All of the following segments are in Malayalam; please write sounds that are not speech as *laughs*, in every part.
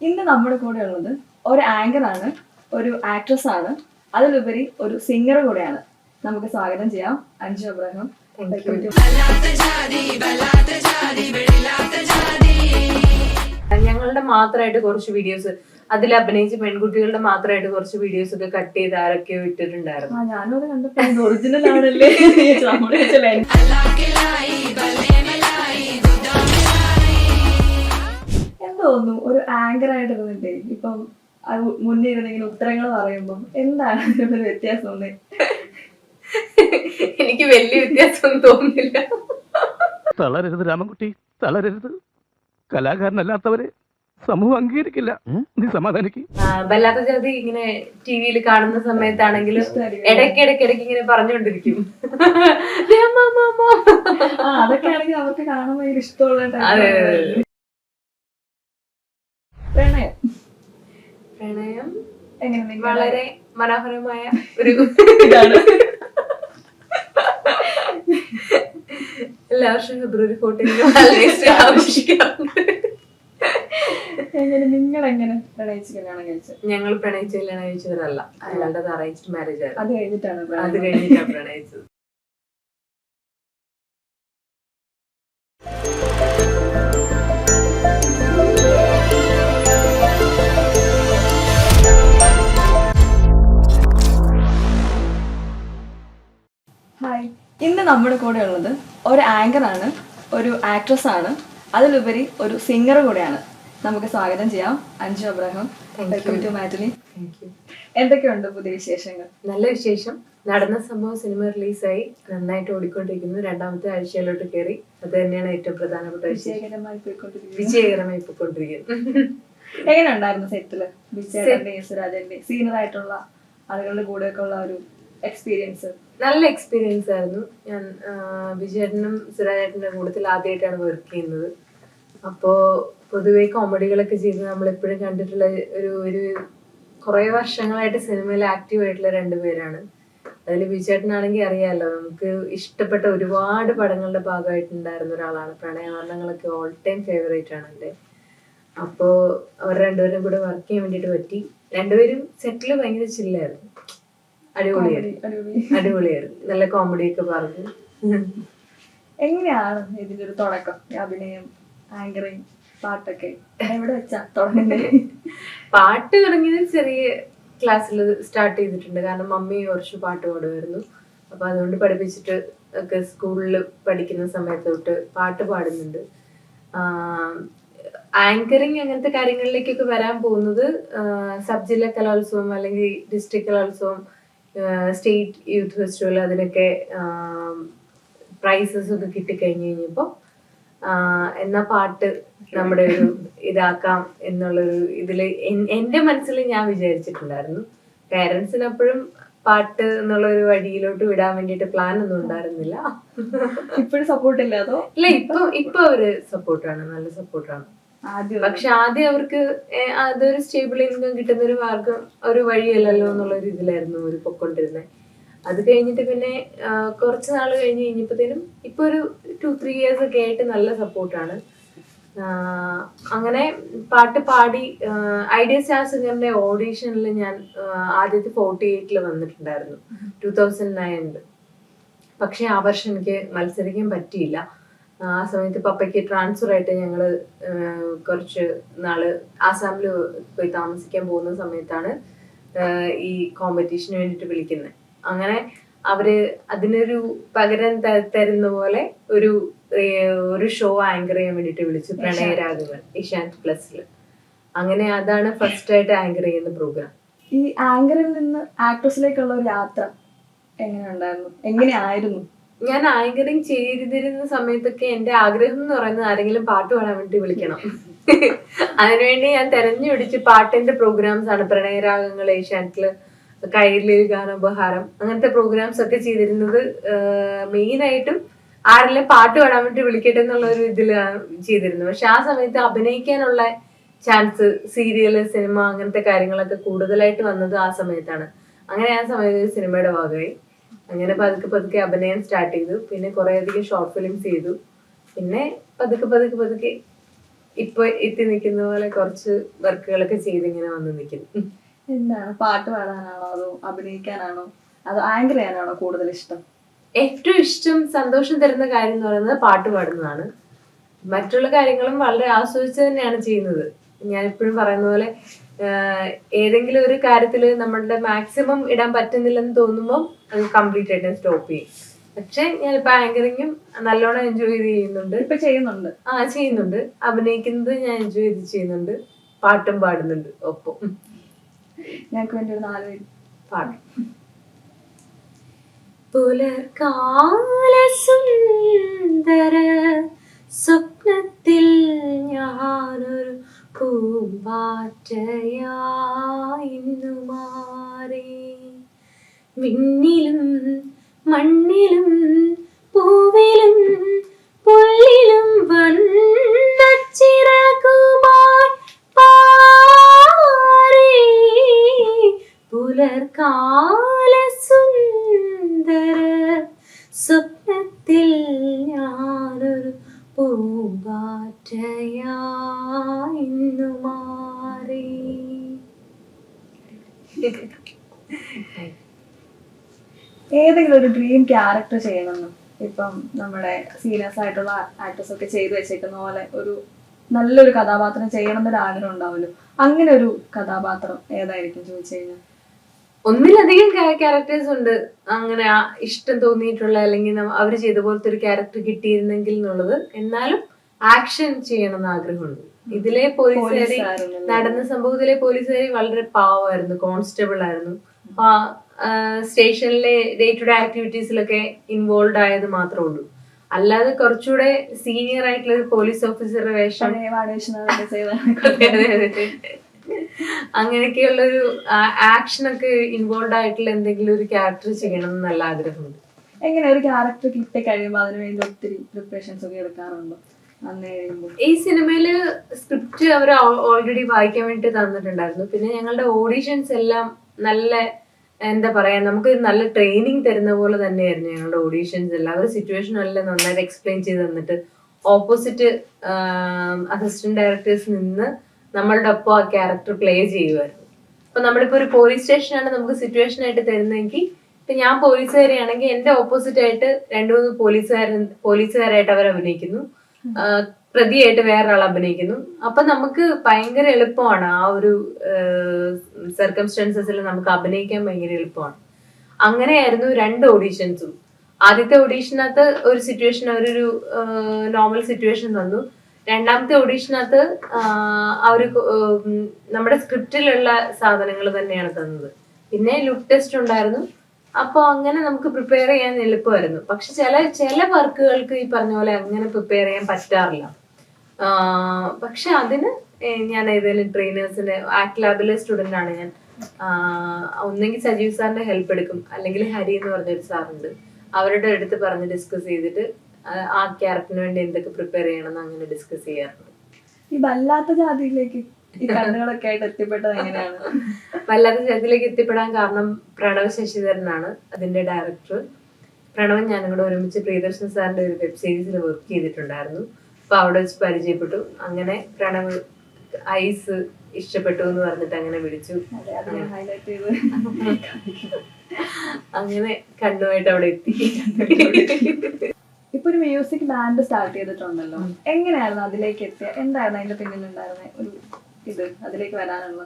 ഇന്ന് നമ്മുടെ കൂടെ ഉള്ളത് ഒരു ആങ്കർ ആണ് ഒരു ആക്ട്രസ് ആണ്. അതിലുപരി ഒരു സിംഗർ കൂടെയാണ്. നമുക്ക് സ്വാഗതം ചെയ്യാം അഞ്ജു അബ്രഹാം. ഞങ്ങളുടെ മാത്രമായിട്ട് കുറച്ച് വീഡിയോസ് അതിൽ അഭിനയിച്ച പെൺകുട്ടികളുടെ മാത്രമായിട്ട് കുറച്ച് വീഡിയോസ് ഒക്കെ കട്ട് ചെയ്ത് ആരൊക്കെയോ ഇട്ടിട്ടുണ്ടായിരുന്നു. ഞാനും അത് കണ്ടപ്പോ ഒറിജിനൽ ആണല്ലേ? *laughs* തോന്നുന്നു. ഒരു ആങ്കർ ആയിട്ട് ഇരുന്നിട്ടേ ഇപ്പം അത് മുന്നേ ഇരുന്ന് ഉത്തരങ്ങൾ പറയുമ്പോൾ എന്താണ് അതിനൊരു വ്യത്യാസം തോന്നുന്നത് എനിക്ക് വലിയ വ്യത്യാസം തോന്നുന്നില്ല. തളരരുത് രാമൻകുട്ടി തളരരുത്. കലാകാരനല്ലാത്തവരെ സമൂഹം അംഗീകരിക്കില്ല. നീ സമാധാനിക്ക്. വല്ലാത്ത ജാതി ഇങ്ങനെ ടി വിയിൽ കാണുന്ന സമയത്താണെങ്കിലും. ഇടയ്ക്ക് ഇടയ്ക്ക് ഇടയ്ക്ക് ഇങ്ങനെ പറഞ്ഞുകൊണ്ടിരിക്കും. ആ അതൊക്കെ ആണെങ്കിൽ അവർക്ക് കാണുമ്പോൾ ഇഷ്ടമുള്ള പ്രണയം. പ്രണയം? എങ്ങനെ വളരെ മനോഹരമായ ഒരു *laughs* ഇതാണ്. എല്ലാ വർഷവും ഫെബ്രുവരി ഫോർട്ടീനിലും ആഘോഷിക്കാറുണ്ട് എങ്ങനെ നിങ്ങൾ എങ്ങനെ പ്രണയിച്ച് കല്യാണം കഴിച്ചത്? ഞങ്ങൾ പ്രണയിച്ച് കല്യാണം കഴിച്ചവരല്ല. അയാളുടെ അറേഞ്ച്ഡ് മാരേജ് ആയിരുന്നു. അത് കഴിഞ്ഞിട്ടാണ് അത്. കഴിഞ്ഞിട്ടാണ് പ്രണയിച്ചത്. ഇന്ന് നമ്മുടെ കൂടെ ഉള്ളത് ഒരു ആങ്കർ ആണ് ഒരു ആക്ട്രസ് ആണ്. അതിലുപരി ഒരു സിംഗർ കൂടെയാണ്. നമുക്ക് സ്വാഗതം ചെയ്യാം. Anju Abraham. Welcome to Matinee എന്തൊക്കെയുണ്ട് പുതിയ വിശേഷങ്ങൾ? നല്ല വിശേഷം. നടന്ന സംഭവം സിനിമ റിലീസായി നന്നായിട്ട് ഓടിക്കൊണ്ടിരിക്കുന്നു. രണ്ടാമത്തെ ആഴ്ചയിലോട്ട് കയറി അത് തന്നെയാണ് ഏറ്റവും പ്രധാനപ്പെട്ട വിജയകരമായി പോയിക്കൊണ്ടിരിക്കുന്നത് വിജയകരമായി പോയിക്കൊണ്ടിരിക്കുന്നു. എങ്ങനെ ഉണ്ടായിരുന്നു സെറ്റിൽ യേശുരാജന്റെ സീനിയർ ആയിട്ടുള്ള ആളുകളുടെ കൂടെയൊക്കെ ഉള്ള ഒരു എക്സ്പീരിയൻസ് നല്ല എക്സ്പീരിയൻസ് ആയിരുന്നു. ഞാൻ വിജയേട്ടനും സുരാജേട്ടന്റെ കൂട്ടത്തിൽ ആദ്യമായിട്ടാണ് വർക്ക് ചെയ്യുന്നത്. അപ്പോൾ പൊതുവെ കോമഡികളൊക്കെ ചെയ്ത് നമ്മൾ എപ്പോഴും കണ്ടിട്ടുള്ള ഒരു ഒരു കുറേ വർഷങ്ങളായിട്ട് സിനിമയിൽ ആക്റ്റീവ് ആയിട്ടുള്ള രണ്ടുപേരാണ് അതിൽ വിജയേട്ടനാണെങ്കിൽ അറിയാമല്ലോ നമുക്ക് ഇഷ്ടപ്പെട്ട ഒരുപാട് പടങ്ങളുടെ ഭാഗമായിട്ടുണ്ടായിരുന്ന ഒരാളാണ്. പ്രണയവർണങ്ങളൊക്കെ ഓൾ ടൈം ഫേവറേറ്റ് ആണ് എന്റെ. അപ്പോൾ അവർ രണ്ടുപേരും കൂടെ വർക്ക് ചെയ്യാൻ വേണ്ടിയിട്ട് പറ്റി. രണ്ടുപേരും സെറ്റിൽ ഭയങ്കര ചില്ലായിരുന്നു അടിപൊളിയായിരുന്നു അടിപൊളി. അടിപൊളിയായിരുന്നു നല്ല കോമഡി ഒക്കെ പറഞ്ഞു. എങ്ങനെയാണ് ഇതിന്റെ ഒരു തുടക്കം? അഭിനയം ആങ്കറിങ് പാട്ടൊക്കെ എവിടെ വെച്ചാ തുടങ്ങുന്നത്? പാട്ട് തുടങ്ങിയത് ചെറിയ ക്ലാസ്സിൽ സ്റ്റാർട്ട് ചെയ്തിട്ടുണ്ട്. കാരണം മമ്മി കുറച്ച് പാട്ട് പാടുമായിരുന്നു. അപ്പൊ അതുകൊണ്ട് പഠിപ്പിച്ചിട്ട് ഒക്കെ സ്കൂളിൽ പഠിക്കുന്ന സമയത്ത് തൊട്ട് പാട്ട് പാടുന്നുണ്ട്. ആങ്കറിങ് അങ്ങനത്തെ കാര്യങ്ങളിലേക്കൊക്കെ വരാൻ പോകുന്നത് സബ് ജില്ലാ കലോത്സവം അല്ലെങ്കിൽ district Kalolsavam state youth festival അതിനൊക്കെ പ്രൈസസ് ഒക്കെ കിട്ടിക്കഴിഞ്ഞ് കഴിഞ്ഞപ്പോൾ എന്നാ പാട്ട് നമ്മുടെ ഒരു ഇതാക്കാം എന്നുള്ളൊരു ഇതിൽ എന്റെ എന്റെ മനസ്സിൽ ഞാൻ വിചാരിച്ചിട്ടുണ്ടായിരുന്നു. പേരൻസിന് അപ്പോഴും പാട്ട് എന്നുള്ള ഒരു വഴിയിലോട്ട് വിടാൻ വേണ്ടിയിട്ട് പ്ലാൻ ഒന്നും ഉണ്ടായിരുന്നില്ല. ഇപ്പോഴും സപ്പോർട്ട് ഇല്ല അതോ? ഇല്ല ഇപ്പൊ ഇപ്പൊ അവർ സപ്പോർട്ടാണ് നല്ല സപ്പോർട്ടാണ് പക്ഷെ ആദ്യം അവർക്ക് അതൊരു സ്റ്റേബിൾ ഇൻകം കിട്ടുന്ന ഒരു മാർഗം ഒരു വഴിയല്ലല്ലോ എന്നുള്ള ഒരു ഇതിലായിരുന്നു അവർ പൊക്കൊണ്ടിരുന്നത് അത് കഴിഞ്ഞിട്ട് പിന്നെ കുറച്ച് നാൾ കഴിഞ്ഞ് കഴിഞ്ഞപ്പോഴത്തേനും ഇപ്പൊ ഒരു ടു ത്രീ ഇയേഴ്സ് ഒക്കെ ആയിട്ട് നല്ല സപ്പോർട്ടാണ് അങ്ങനെ പാട്ട് പാടി ഐഡിയ സ്റ്റാർ സിംഗറിന്റെ ഓഡീഷനിൽ ഞാൻ ആദ്യത്തെ ഫോർട്ടി എയ്റ്റിൽ വന്നിട്ടുണ്ടായിരുന്നു ടൂ തൗസൻഡ് നയനിൽ പക്ഷെ ആ വർഷം എനിക്ക് മത്സരിക്കാൻ പറ്റിയില്ല. ആ സമയത്ത് പപ്പയ്ക്ക് ട്രാൻസ്ഫർ ആയിട്ട് ഞങ്ങൾ കുറച്ച് നാൾ ആസാമിൽ പോയി താമസിക്കാൻ പോകുന്ന സമയത്താണ് ഈ കോമ്പറ്റീഷന് വേണ്ടിയിട്ട് വിളിക്കുന്നത് അങ്ങനെ അവർ അതിനൊരു പകരം തരുന്ന പോലെ ഒരു ഒരു ഷോ ആങ്കർ ചെയ്യാൻ വേണ്ടിയിട്ട് വിളിച്ചു പ്രണയരാഗങ്ങൾ ഇഷാന്ത് പ്ലസിൽ അങ്ങനെ അതാണ് ഫസ്റ്റ് ആയിട്ട് ആങ്കർ ചെയ്യുന്ന പ്രോഗ്രാം ഈ ആങ്കറിൽ നിന്ന് ആക്ട്രസിലേക്കുള്ള ഒരു യാത്ര എങ്ങനെ ഉണ്ടായിരുന്നു എങ്ങനെയായിരുന്നു? ഞാൻ ആങ്കറിങ് ചെയ്തിരുന്ന സമയത്തൊക്കെ എന്റെ ആഗ്രഹം എന്ന് പറയുന്നത് ആരെങ്കിലും പാട്ട് പാടാൻ വേണ്ടി വിളിക്കണം. അതിനുവേണ്ടി ഞാൻ തെരഞ്ഞു പിടിച്ച് പാട്ടിന്റെ പ്രോഗ്രാംസ് ആണ് പ്രണയരാഗങ്ങൾ ഏഷ്യാനെറ്റിൽ കയ്യിലൊരു ഗാനോപഹാരം അങ്ങനത്തെ പ്രോഗ്രാംസ് ഒക്കെ ചെയ്തിരുന്നത് മെയിൻ ആയിട്ടും ആരെല്ലാം പാട്ട് പാടാൻ വേണ്ടി വിളിക്കട്ടെ എന്നുള്ള ഒരു ഇതിലാണ് ചെയ്തിരുന്നത് പക്ഷെ ആ സമയത്ത് അഭിനയിക്കാനുള്ള ചാൻസ് സീരിയൽ സിനിമ അങ്ങനത്തെ കാര്യങ്ങളൊക്കെ കൂടുതലായിട്ട് വന്നത് ആ സമയത്താണ്. അങ്ങനെ ആ സമയത്ത് സിനിമയുടെ ഭാഗമായി. അങ്ങനെ പതുക്കെ പതുക്കെ അഭിനയം സ്റ്റാർട്ട് ചെയ്തു. പിന്നെ കുറെ അധികം ഷോർട്ട് ഫിലിംസ് ചെയ്തു. പിന്നെ പതുക്കെ പതുക്കെ പതുക്കെ ഇപ്പൊ എത്തി നിൽക്കുന്ന പോലെ കുറച്ച് വർക്കുകളൊക്കെ ചെയ്ത് ഇങ്ങനെ വന്ന് നിൽക്കുന്നു. എന്താണ് പാട്ട് പാടാനാണോ? അതോ അഭിനയിക്കാനാണോ? അതോ ആങ്കർ ചെയ്യാനാണോ കൂടുതൽ ഇഷ്ടം? ഏറ്റവും ഇഷ്ടം സന്തോഷം തരുന്ന കാര്യം എന്ന് പറയുന്നത് പാട്ട് പാടുന്നതാണ്. മറ്റുള്ള കാര്യങ്ങളും വളരെ ആസ്വദിച്ച് തന്നെയാണ് ചെയ്യുന്നത്. ഞാൻ എപ്പോഴും പറയുന്ന പോലെ ഏതെങ്കിലും ഒരു കാര്യത്തിൽ നമ്മളുടെ മാക്സിമം ഇടാൻ പറ്റുന്നില്ലെന്ന് തോന്നുമ്പോൾ അത് കംപ്ലീറ്റ് ആയിട്ട് സ്റ്റോപ്പ് ചെയ്യും. പക്ഷെ ഞാനിപ്പോ ആങ്കറിങ്ങും നല്ലോണം എൻജോയ് ചെയ്ത് ചെയ്യുന്നുണ്ട്. ഇപ്പൊ ചെയ്യുന്നുണ്ട്. ആ ചെയ്യുന്നുണ്ട്. അഭിനയിക്കുന്നത് ഞാൻ എൻജോയ് ചെയ്ത് ചെയ്യുന്നുണ്ട്. പാട്ടും പാടുന്നുണ്ട് ഒപ്പം. ഞങ്ങൾക്ക് വേണ്ടി ഒരു നാല് പേര്. പാടും. പുലർകാല സുന്ദര സ്വപ്നത്തിൽ ഞാനൊരു പൂമ്പാറ്റയായിന്നു മാറി. വിണ്ണിലും മണ്ണിലും പൂവിലും പുല്ലിലും പാറി. പുലർക്കാല സുന്ദര സ്വപ്നത്തിൽ ഞാനൊരു പൂമ്പാറ്റയായിന്നു ഏതെങ്കിലും ഒരു ഡ്രീം ക്യാരക്ടർ ചെയ്യണമെന്ന്. ഇപ്പം നമ്മുടെ സീനിയേഴ്സ് ആയിട്ടുള്ള ആക്ടേഴ്സ് ഒക്കെ ചെയ്തു വെച്ചേക്കുന്ന പോലെ ഒരു നല്ലൊരു കഥാപാത്രം ചെയ്യണം എന്നൊരു ആഗ്രഹം ഉണ്ടാവുമല്ലോ. അങ്ങനെ ഒരു കഥാപാത്രം ഏതായിരിക്കും ചോദിച്ചു കഴിഞ്ഞാൽ? ഒന്നിലധികം ക്യാരക്ടേഴ്സ് ഉണ്ട്. അങ്ങനെ ആ ഇഷ്ടം തോന്നിയിട്ടുള്ള അല്ലെങ്കിൽ അവർ ചെയ്ത പോലത്തെ ഒരു ക്യാരക്ടർ കിട്ടിയിരുന്നെങ്കിൽ എന്നുള്ളത്. എന്നാലും ആക്ഷൻ ചെയ്യണം എന്ന് ആഗ്രഹമുണ്ട്. ഇതിലെ പോലീസുകാരി? നടന്ന സംഭവത്തിലെ പോലീസുകാരി വളരെ പാവമായിരുന്നു. കോൺസ്റ്റബിൾ ആയിരുന്നു. സ്റ്റേഷനിലെ ഡേ ടു ഡേ ആക്ടിവിറ്റീസിലൊക്കെ ഇൻവോൾവ് ആയത് മാത്രമേ ഉള്ളൂ അല്ലാതെ കുറച്ചുകൂടെ സീനിയർ ആയിട്ടുള്ള ഒരു പോലീസ് ഓഫീസറുടെ വേഷം. അങ്ങനെയൊക്കെയുള്ള ഒരു ആക്ഷൻ ഒക്കെ ഇൻവോൾവ് ആയിട്ടുള്ള എന്തെങ്കിലും ഒരു ക്യാരക്ടർ ചെയ്യണം എന്ന് നല്ല ആഗ്രഹമുണ്ട് എങ്ങനെ ഒരു ക്യാരക്ടർ കിട്ടി കഴിയുമ്പോൾ അതിനുവേണ്ടി ഒത്തിരി പ്രിപ്പറേഷൻസ് ഒക്കെ എടുക്കാറുണ്ടോ? ഈ സിനിമയിൽ സ്ക്രിപ്റ്റ് അവർ ഓൾറെഡി വായിക്കാൻ വേണ്ടി തന്നിട്ടുണ്ടായിരുന്നു. പിന്നെ ഞങ്ങളുടെ ഓഡീഷൻസ് എല്ലാം നല്ല എന്താ പറയാ നമുക്ക് നല്ല ട്രെയിനിങ് തരുന്ന പോലെ തന്നെയായിരുന്നു ഞങ്ങളുടെ ഓഡീഷൻസ് എല്ലാം അവർ സിറ്റുവേഷൻ എല്ലാം നന്നായിട്ട് എക്സ്പ്ലെയിൻ ചെയ്ത് തന്നിട്ട് ഓപ്പോസിറ്റ് അസിസ്റ്റന്റ് ഡയറക്ടേഴ്സ് നിന്ന് നമ്മളുടെ ഒപ്പം ആ ക്യാരക്ടർ പ്ലേ ചെയ്യുമായിരുന്നു അപ്പൊ നമ്മളിപ്പോ ഒരു പോലീസ് സ്റ്റേഷനാണ് നമുക്ക് സിറ്റുവേഷൻ ആയിട്ട് തരുന്നതെങ്കിൽ ഇപ്പൊ ഞാൻ പോലീസുകാരിയാണെങ്കിൽ എന്റെ ഓപ്പോസിറ്റ് ആയിട്ട് രണ്ടു മൂന്ന് പോലീസുകാരൻ പോലീസുകാരായിട്ട് അവർ അഭിനയിക്കുന്നു പ്രതിയായിട്ട് വേറൊരാൾ അഭിനയിക്കുന്നു. അപ്പൊ നമുക്ക് ഭയങ്കര എളുപ്പമാണ് ആ ഒരു സർക്കംസ്റ്റൻസസിൽ നമുക്ക് അഭിനയിക്കാൻ ഭയങ്കര എളുപ്പമാണ്. അങ്ങനെയായിരുന്നു രണ്ട് ഓഡീഷൻസും ആദ്യത്തെ ഓഡീഷനകത്ത് ഒരു സിറ്റുവേഷൻ അവരൊരു നോർമൽ സിറ്റുവേഷൻ തന്നു രണ്ടാമത്തെ ഓഡീഷനകത്ത് അവർ നമ്മുടെ സ്ക്രിപ്റ്റിലുള്ള സാധനങ്ങൾ തന്നെയാണ് തന്നത്. പിന്നെ ലുക്ക് ടെസ്റ്റ് ഉണ്ടായിരുന്നു. അപ്പോൾ അങ്ങനെ നമുക്ക് പ്രിപ്പയർ ചെയ്യാൻ എളുപ്പമായിരുന്നു. പക്ഷെ ചില ചില വർക്കുകൾക്ക് ഈ പറഞ്ഞ പോലെ അങ്ങനെ പ്രിപ്പയർ ചെയ്യാൻ പറ്റാറില്ല. പക്ഷെ അതിന് ഞാൻ ഏതെങ്കിലും ട്രെയിനേഴ്സിന്റെ ആക്ട് ലാബിലെ സ്റ്റുഡന്റ് ആണ് ഞാൻ. ഒന്നെങ്കിൽ സജീവ് സാറിന്റെ ഹെൽപ്പ് എടുക്കും. അല്ലെങ്കിൽ ഹരി എന്ന് പറഞ്ഞൊരു സാറുണ്ട് അവരുടെ അടുത്ത് പറഞ്ഞ് ഡിസ്കസ് ചെയ്തിട്ട് ആ- ആ ക്യാരക്ടറിന് വേണ്ടി എന്തൊക്കെ പ്രിപ്പയർ ചെയ്യണം അങ്ങനെ ഡിസ്കസ് ചെയ്യാറുണ്ട്. ഈ വല്ലാത്ത ജാതിയിലേക്ക് ഈ കണ്ണുകളൊക്കെ ആയിട്ട് എത്തിപ്പെട്ടത് എങ്ങനെയാണ്? വല്ലാത്ത ജാതിയിലേക്ക് എത്തിപ്പെടാൻ കാരണം പ്രണവ് ശശിധരനാണ് അതിന്റെ ഡയറക്ടർ പ്രണവ് ഞാനും കൂടെ ഒരുമിച്ച് പ്രിയദർശൻ സാറിന്റെ ഒരു വെബ് സീരീസിൽ വർക്ക് ചെയ്തിട്ടുണ്ടായിരുന്നു. അപ്പൊ അവിടെ വെച്ച് പരിചയപ്പെട്ടു. അങ്ങനെ പ്രണവ് ഐസ് ഇഷ്ടപ്പെട്ടു എന്ന് പറഞ്ഞിട്ട് അങ്ങനെ വിളിച്ചു. അങ്ങനെ. കണ്ണുമായിട്ട് അവിടെ എത്തി. ഇപ്പൊ ഒരു മ്യൂസിക് ബാൻഡ് സ്റ്റാർട്ട് ചെയ്തിട്ടുണ്ടല്ലോ. എങ്ങനെയായിരുന്നു അതിലേക്ക് എത്തിയ? എന്തായിരുന്നു അതിന്റെ പിന്നിൽ ഉണ്ടായിരുന്ന? ഒരു ഇത് അതിലേക്ക് വരാനുള്ള.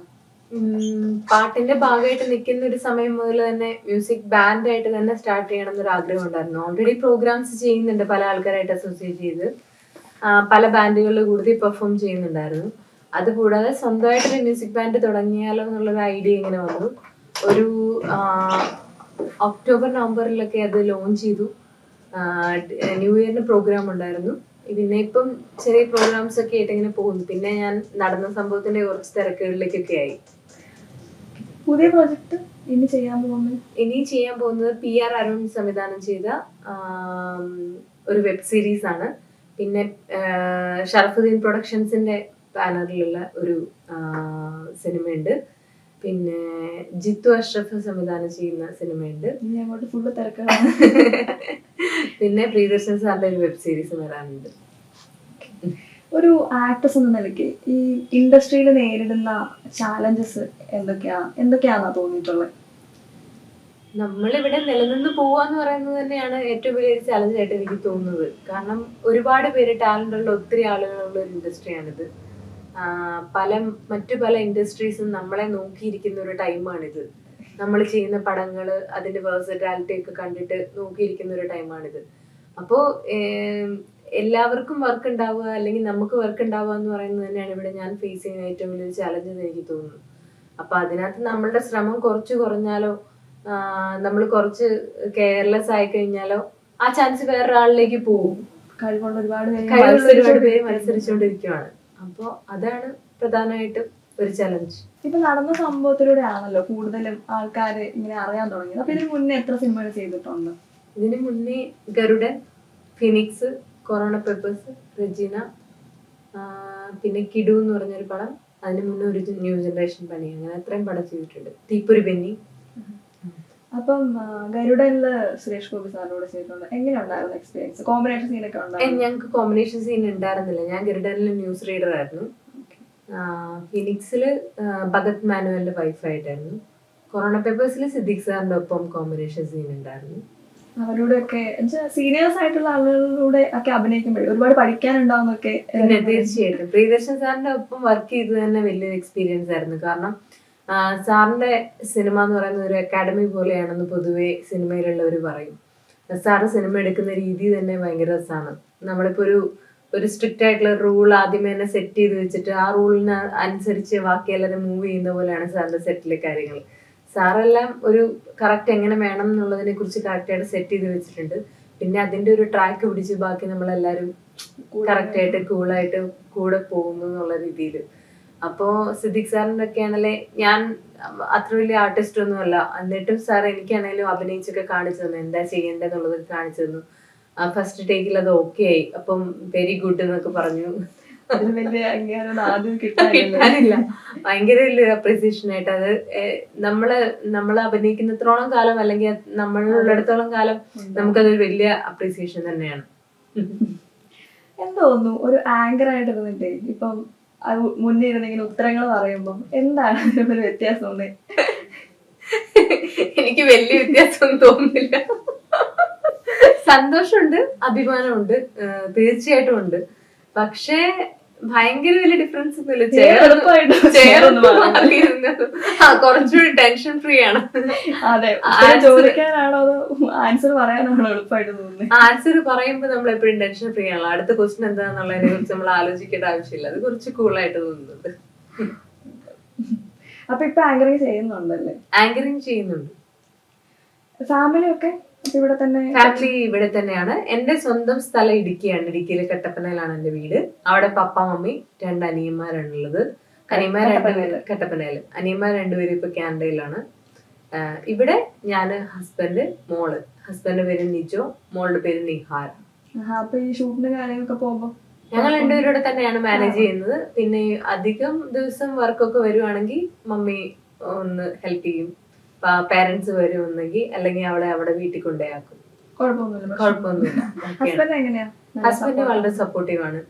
പാട്ടിന്റെ ഭാഗമായിട്ട് നിൽക്കുന്ന ഒരു സമയം മുതൽ തന്നെ മ്യൂസിക് ബാൻഡായിട്ട് തന്നെ സ്റ്റാർട്ട് ചെയ്യണം എന്നൊരു ആഗ്രഹം ഉണ്ടായിരുന്നു. ഓൾറെഡി പ്രോഗ്രാംസ് ചെയ്യുന്നുണ്ട് പല ആൾക്കാരായിട്ട് അസോസിയേറ്റ് ചെയ്ത്. പല ബാൻഡുകളിൽ കൂടുതൽ പെർഫോം ചെയ്യുന്നുണ്ടായിരുന്നു. അതുകൂടാതെ സ്വന്തമായിട്ടൊരു മ്യൂസിക് ബാൻഡ് തുടങ്ങിയാലോ എന്നുള്ളൊരു ഐഡിയ ഇങ്ങനെ വന്നു. ഒരു ഒക്ടോബർ നവംബറിലൊക്കെ അത് ലോഞ്ച് ചെയ്തു. ന്യൂ ഇയറിന് പ്രോഗ്രാം ഉണ്ടായിരുന്നു. പിന്നെ ഇപ്പം ചെറിയ പ്രോഗ്രാംസ് ഒക്കെ ആയിട്ട് ഇങ്ങനെ പോകുന്നു. പിന്നെ ഞാൻ നടന്ന സംഭവത്തിന്റെ കുറച്ച് തിരക്കുകളിലേക്കൊക്കെ ആയി. പുതിയ പ്രോജക്റ്റ് ഇനി ചെയ്യാൻ പോകുന്നത്? ഇനി ചെയ്യാൻ പോകുന്നത് പി ആർ അരുൺ സംവിധാനം ചെയ്ത ഒരു വെബ് സീരീസ് ആണ്. പിന്നെ ഷറഫുദ്ദീൻ പ്രൊഡക്ഷൻസിന്റെ ബാനറിലുള്ള ഒരു സിനിമയുണ്ട്. പിന്നെ ജിത്തു അഷ്റഫ് സംവിധാനം ചെയ്യുന്ന സിനിമയുണ്ട്. അങ്ങോട്ട് ഫുള്ള് തിരക്കാണ്. *laughs* പിന്നെ പ്രിയദർശൻ സാറിന്റെ ഒരു വെബ് സീരീസ് വരാനുണ്ട്. ഒരു ആക്ട്രസ് എന്ന നിലയ്ക്ക് ഈ ഇൻഡസ്ട്രിയിൽ നേരിടുന്ന ചാലഞ്ചസ് എന്തൊക്കെയാ എന്തൊക്കെയാണെന്നാ തോന്നിയിട്ടുള്ളത്? നമ്മളിവിടെ നിലനിന്ന് പോവാന്ന് പറയുന്നത് തന്നെയാണ് ഏറ്റവും വലിയൊരു ചലഞ്ച് ആയിട്ട് എനിക്ക് തോന്നുന്നത്. കാരണം ഒരുപാട് പേര് ടാലന്റ് ഉള്ള ഒത്തിരി ആളുകളുള്ള ഒരു ഇൻഡസ്ട്രിയാണിത് പല മറ്റു പല ഇൻഡസ്ട്രീസും നമ്മളെ നോക്കിയിരിക്കുന്ന ഒരു ടൈമാണിത് നമ്മൾ ചെയ്യുന്ന പടങ്ങൾ അതിന്റെ വേഴ്സറ്റാലിറ്റി ഒക്കെ കണ്ടിട്ട് നോക്കിയിരിക്കുന്ന ഒരു ടൈമാണിത് അപ്പോ എല്ലാവർക്കും വർക്ക് ഉണ്ടാവുക അല്ലെങ്കിൽ നമുക്ക് വർക്ക് ഉണ്ടാവുക എന്ന് പറയുന്നത് തന്നെയാണ് ഇവിടെ ഞാൻ ഫേസ് ചെയ്യുന്ന ഏറ്റവും വലിയ ചലഞ്ച് എന്ന് എനിക്ക് തോന്നുന്നു. അപ്പൊ അതിനകത്ത് നമ്മളുടെ ശ്രമം കുറച്ച് കുറഞ്ഞാലോ നമ്മൾ കുറച്ച് കെയർലെസ് ആയി കഴിഞ്ഞാലോ ആ ചാൻസ് വേറൊരാളിലേക്ക് പോകും. കഴിവുള്ള ഒരുപാട് പേര് കഴിവുള്ള ഒരുപാട് പേര് മത്സരിച്ചുകൊണ്ടിരിക്കുന്നു. മത്സരിച്ചുകൊണ്ടിരിക്കുകയാണ് അപ്പോ അതാണ് പ്രധാനമായിട്ടും ഒരു ചലഞ്ച് ഇപ്പൊ നടന്ന സംഭവത്തിലൂടെ ആണല്ലോ കൂടുതലും ആൾക്കാര് ഇങ്ങനെ അറിയാൻ തുടങ്ങിയത്. അപ്പൊ ഇതിന് മുന്നേ എത്ര സിനിമകൾ ചെയ്തിട്ടുണ്ട്? ഇതിന് മുന്നേ Garudan Phoenix Corona Papers Regina പിന്നെ കിഡു എന്ന് പറഞ്ഞൊരു പടം. അതിന് മുന്നേ ഒരു ന്യൂ ജനറേഷൻ പണി. അങ്ങനെ അത്രയും പടം ചെയ്തിട്ടുണ്ട്. തീപ്പൊരി ബെന്നി. അപ്പം ഗരുഡനിൽ സുരേഷ് ഗോപി സാറിനോട് ചെയ്തിട്ടുണ്ട്. എങ്ങനെയുണ്ടായിരുന്നു എക്സ്പീരിയൻസ് കോമ്പിനേഷൻ സീനൊക്കെ ഉണ്ടായിരുന്നു? ഞങ്ങൾക്ക് കോമ്പിനേഷൻ സീൻ ഉണ്ടായിരുന്നില്ല. ഞാൻ ഗരുഡനിൽ ന്യൂസ് റീഡർ ആയിരുന്നു. ഫിനിക്സിൽ ഭഗത് മാനുവലിന്റെ വൈഫായിട്ടായിരുന്നു കൊറോണ പേപ്പേഴ്സിൽ സിദ്ദിഖ് സാറിന്റെ ഒപ്പം കോമ്പിനേഷൻ സീൻ ഉണ്ടായിരുന്നു. അവരോടൊക്കെ സീനിയേഴ്സ് ആയിട്ടുള്ള ആളുകളിലൂടെ ഒക്കെ അഭിനയിക്കുമ്പോഴേ ഒരുപാട് പഠിക്കാനുണ്ടാവുന്നൊക്കെ പിന്നെ തീർച്ചയായിട്ടും. പ്രിയദർശൻ സാറിന്റെ ഒപ്പം വർക്ക് ചെയ്തത് തന്നെ വലിയൊരു എക്സ്പീരിയൻസ് ആയിരുന്നു. കാരണം സാറിന്റെ സിനിമ എന്ന് പറയുന്നത് ഒരു അക്കാഡമി പോലെയാണെന്ന് പൊതുവെ സിനിമയിലുള്ളവർ പറയും. സാറ് സിനിമ എടുക്കുന്ന രീതി തന്നെ ഭയങ്കര രസമാണ് നമ്മളിപ്പോ ഒരു ഒരു സ്ട്രിക്റ്റ് ആയിട്ടുള്ള റൂൾ ആദ്യമേ തന്നെ സെറ്റ് ചെയ്ത് വെച്ചിട്ട് ആ റൂളിന് അനുസരിച്ച് ബാക്കി എല്ലാവരും മൂവ് ചെയ്യുന്ന പോലെയാണ് സാറിന്റെ സെറ്റിലെ കാര്യങ്ങൾ സാറെല്ലാം ഒരു കറക്റ്റ് എങ്ങനെ വേണം എന്നുള്ളതിനെ കുറിച്ച് കറക്റ്റായിട്ട് സെറ്റ് ചെയ്ത് വെച്ചിട്ടുണ്ട്. പിന്നെ അതിന്റെ ഒരു ട്രാക്ക് പിടിച്ച് ബാക്കി നമ്മളെല്ലാരും കറക്റ്റായിട്ട് കൂളായിട്ട് കൂടെ പോകുന്നു എന്നുള്ള രീതിയിൽ അപ്പോ സിദ്ദിഖ് സാറിന്റെ ഒക്കെ ആണല്ലേ ഞാൻ അത്ര വലിയ ആർട്ടിസ്റ്റ് ഒന്നുമല്ല. എന്നിട്ടും സാർ എനിക്കാണേലും അഭിനയിച്ചൊക്കെ കാണിച്ചു തന്നു. എന്താ ചെയ്യേണ്ടതെന്നുള്ളത് കാണിച്ചു തന്നു. ഫസ്റ്റ് ടേക്കിൽ അത് ഓക്കെ ആയി. അപ്പം വെരി ഗുഡ് എന്നൊക്കെ പറഞ്ഞു. കിട്ടാനില്ല. ഭയങ്കര വലിയൊരു അപ്രീസിയേഷൻ ആയിട്ട് അത് നമ്മൾ നമ്മൾ അഭിനയിക്കുന്നത്രോളം കാലം അല്ലെങ്കിൽ നമ്മളുള്ളിടത്തോളം കാലം നമുക്കതൊരു വലിയ അപ്രീസിയേഷൻ തന്നെയാണ്. എന്തോന്നു? ഒരു ആങ്കർ ആയിട്ട് ഇപ്പം മുന്നേ ഇരുന്ന് ഇങ്ങനെ ഉത്തരങ്ങൾ പറയുമ്പോൾ എന്താണ് ഒരു വ്യത്യാസം തോന്നുന്നത് എനിക്ക് വലിയ വ്യത്യാസമൊന്നും തോന്നുന്നില്ല. സന്തോഷമുണ്ട് അഭിമാനമുണ്ട് തീർച്ചയായിട്ടും ഉണ്ട്. പക്ഷേ ഭയങ്കര വലിയ ഡിഫറൻസ് ഒന്നുമില്ല കുറച്ചുകൂടി ടെൻഷൻ ഫ്രീ ആണ്. അതെ ചോദിക്കാനാണോ ആൻസർ പറയാനാണോ എളുപ്പമായിട്ട് തോന്നുന്നത് ആൻസർ പറയുമ്പോൾ നമ്മൾ എപ്പോഴും ടെൻഷൻ ഫ്രീ ആണല്ലോ. അടുത്ത ക്വസ്റ്റൻ എന്താണെന്നുള്ളതിനെ കുറിച്ച് നമ്മൾ ആലോചിക്കേണ്ട ആവശ്യമില്ല. അത് കുറച്ച് കൂളായിട്ട് തോന്നുന്നുണ്ട്. അപ്പൊ ഇപ്പൊ ആങ്കറിങ് ചെയ്യുന്നുണ്ടല്ലേ? ആങ്കറിങ് ചെയ്യുന്നുണ്ട്. ഫാമിലി ഒക്കെ ഇവിടെ തന്നെ ഫാക്ടറി ഇവിടെ തന്നെയാണ് എന്റെ സ്വന്തം സ്ഥലം ഇടുക്കിയാണ്. ഇടുക്കിയിലെ കട്ടപ്പനയിലാണ് എന്റെ വീട്. അവിടെ പപ്പ മമ്മി രണ്ട് അനിയന്മാരാണുള്ളത്. അനിയന്മാർ രണ്ടുപേര് കട്ടപ്പനയിൽ. അനിയന്മാർ രണ്ടുപേരും ഇപ്പൊ കാനഡയിലാണ്. ഇവിടെ ഞാൻ ഹസ്ബൻഡ് മോൾ. ഹസ്ബൻഡിന്റെ പേര് നിജോ മോളുടെ പേര് നിഹാർ. ഞങ്ങൾ രണ്ടുപേരുടെ തന്നെയാണ് മാനേജ് ചെയ്യുന്നത്. പിന്നെ അധികം ദിവസം വർക്കൊക്കെ വരുവാണെങ്കിൽ മമ്മി ഒന്ന് ഹെൽപ്പ് ചെയ്യും. പാരന്റ്സ് വരുമെന്നെങ്കിൽ അല്ലെങ്കിൽ അവളെ അവിടെ വീട്ടിൽ കൊണ്ടുപോയാക്കും. കുഴപ്പമൊന്നുമില്ല. ഹസ്ബൻഡ് *laughs* വളരെ സപ്പോർട്ടീവ് ആണ്.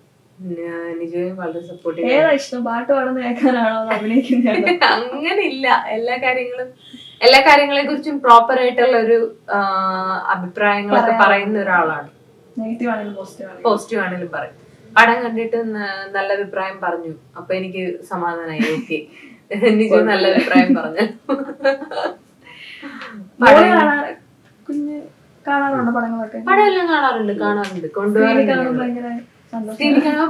നിജയും വളരെ സപ്പോർട്ടീവ് ഏതാ ഇഷ്ടം? പാട്ട് പാടുന്ന കേൾക്കാനാണോ അതോ അഭിനയിക്കുന്നതാണോ *laughs* അങ്ങനെ ഇല്ല എല്ലാ കാര്യങ്ങളും എല്ലാ കാര്യങ്ങളെ കുറിച്ചും പ്രോപ്പർ ആയിട്ടുള്ള ഒരു അഭിപ്രായങ്ങളൊക്കെ പറയുന്ന ഒരാളാണ്. പോസിറ്റീവ് ആണെങ്കിലും പറയും. പടം കണ്ടിട്ട് നല്ല അഭിപ്രായം പറഞ്ഞു. അപ്പൊ എനിക്ക് സമാധാനമായി ഓക്കെ *laughs* നിജു നല്ല അഭിപ്രായം പറഞ്ഞു കുഞ്ഞ് കാണാറുണ്ടോ പടങ്ങളൊക്കെ? കാണാറുണ്ട് കൊണ്ടുപോകാറുണ്ട്.